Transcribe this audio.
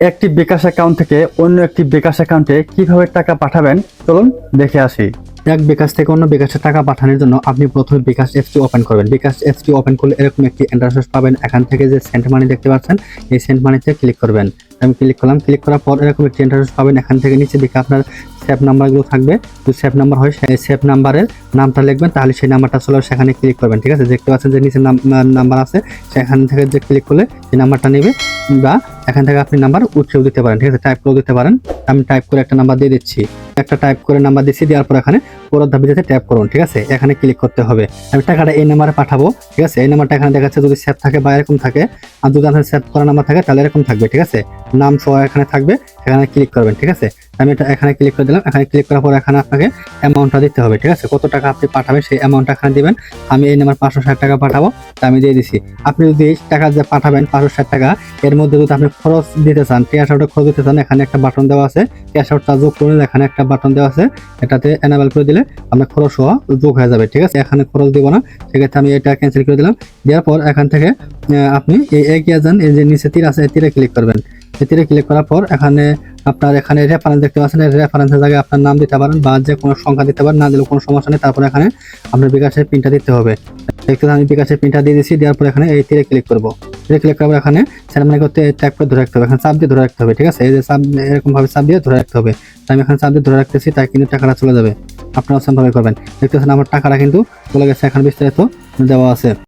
একটি বিকাশ অ্যাকাউন্ট থেকে অন্য একটি বিকাশ অ্যাকাউন্টে কীভাবে টাকা পাঠাবেন? চলুন দেখে আসি। এক বিকাশ থেকে অন্য বিকাশে টাকা পাঠানোর জন্য আপনি প্রথমে বিকাশ অ্যাপসটি ওপেন করবেন। বিকাশ অ্যাপসটি ওপেন করলে এরকম একটি ইন্টারফেস পাবেন। এখান থেকে যে সেন্ট মানি দেখতে পাচ্ছেন, এই সেন্ট মানিতে ক্লিক করবেন। আমি ক্লিক করলাম ক্লিক করার পর এরকম একটি ইন্টারফেস পাবেন। এখান থেকে নিচে দিকে আপনার সেভ নাম্বারগুলো থাকবে। যদি সেভ নাম্বার হয় সেই সেভ নাম্বারের নামটা লিখবেন, তাহলে সেই নাম্বারটা চলে সেখানে ক্লিক করবেন, ঠিক আছে? দেখতে পাচ্ছেন যে নিচে নাম্বার আছে। সেখান থেকে যে ক্লিক করলে সেই নাম্বারটা নেবে বা এখান থেকে আপনি নাম্বার উঠিয়েও দিতে পারেন, ঠিক আছে? টাইপ করেও দিতে পারেন। আমি টাইপ করে একটা নাম্বার দিয়ে দিচ্ছি। একটা টাইপ করে নাম্বার দিচ্ছি, দেওয়ার পর এখানে পরের ধাপে যেতে ট্যাপ করুন, ঠিক আছে? এখানে ক্লিক করতে হবে। আমি টাকাটা এই নাম্বারে পাঠাবো, ঠিক আছে? এই নাম্বারটা এখানে দেখাচ্ছে যদি সেভ থাকে বা এরকম থাকে, আর যদি আপনার সেভ করা নাম্বার থাকে, তাহলে এরকম থাকবে, ঠিক আছে? নাম সহ এখানে থাকবে, এখানে ক্লিক করবেন, ঠিক আছে? আমি এটা এখানে ক্লিক করে দিলাম, এখানে ক্লিক করার পর এখানে আপনাকে অ্যামাউন্টটা দিতে হবে, ঠিক আছে? কত টাকা আপনি পাঠাবেন সেই অ্যামাউন্টটা এখানে দিবেন। আমি এই নাম্বার পাঁচশো ষাট টাকা পাঠাবো, তা আমি দিয়ে দিছি। আপনি যদি টাকা যে পাঠাবেন, পাঁচশো ষাট টাকা, এর মধ্যে যদি আপনি খরচ দিতে চান ক্যাশ আউটে খরচ দিতে চান, এখানে একটা বাটন দেওয়া আছে ক্যাশ আউটটা যোগ করে এখানে একটা বাটন দেওয়া আছে, এটাতে এনাবেল করে দিলে আপনার খরচ হওয়া যোগ হয়ে যাবে, ঠিক আছে? এখানে খরচ দিব না। সেক্ষেত্রে আমি এটা ক্যান্সেল করে দিলাম। দেওয়ার পর এখান থেকে আপনি এই এগিয়ে যান, এই যে নিচে তীর আছে তীরে ক্লিক করবেন। তীরে ক্লিক করার পর এখানে আপনার এখানে রেফারেন্স দেখতে পাচ্ছেন রেফারেন্সের জায়গায় আপনার নাম দিতে পারেন বা যে কোনো সংখ্যা দিতে পারেন, না দিলেও কোনো সমস্যা নেই। তারপর এখানে আপনার বিকাশের পিনটা দিতে হবে। দেখতে আমি বিকাশের পিনটা দিয়ে দিয়েছি, দেওয়ার পর এখানে এই তীরে ক্লিক করব। তীরে ক্লিক করার এখানে সেরেমনি করতে ট্যাপ করে ধরে রাখতে হবে। এখানে চাপ দিয়ে ধরে রাখতে হবে, ঠিক আছে? এই যে চাপ এরকম ভাবে চাপ দিয়ে ধরে রাখতে হবে। আমি এখানে চাপ দিয়ে ধরে রাখতেছি, তাই কিন্তু টাকাটা চলে যাবে। আপনারা সেমভাবে করবেন। দেখতেছেন আমার টাকাটা কিন্তু চলে গেছে এখন বিস্তারিত দেওয়া আছে।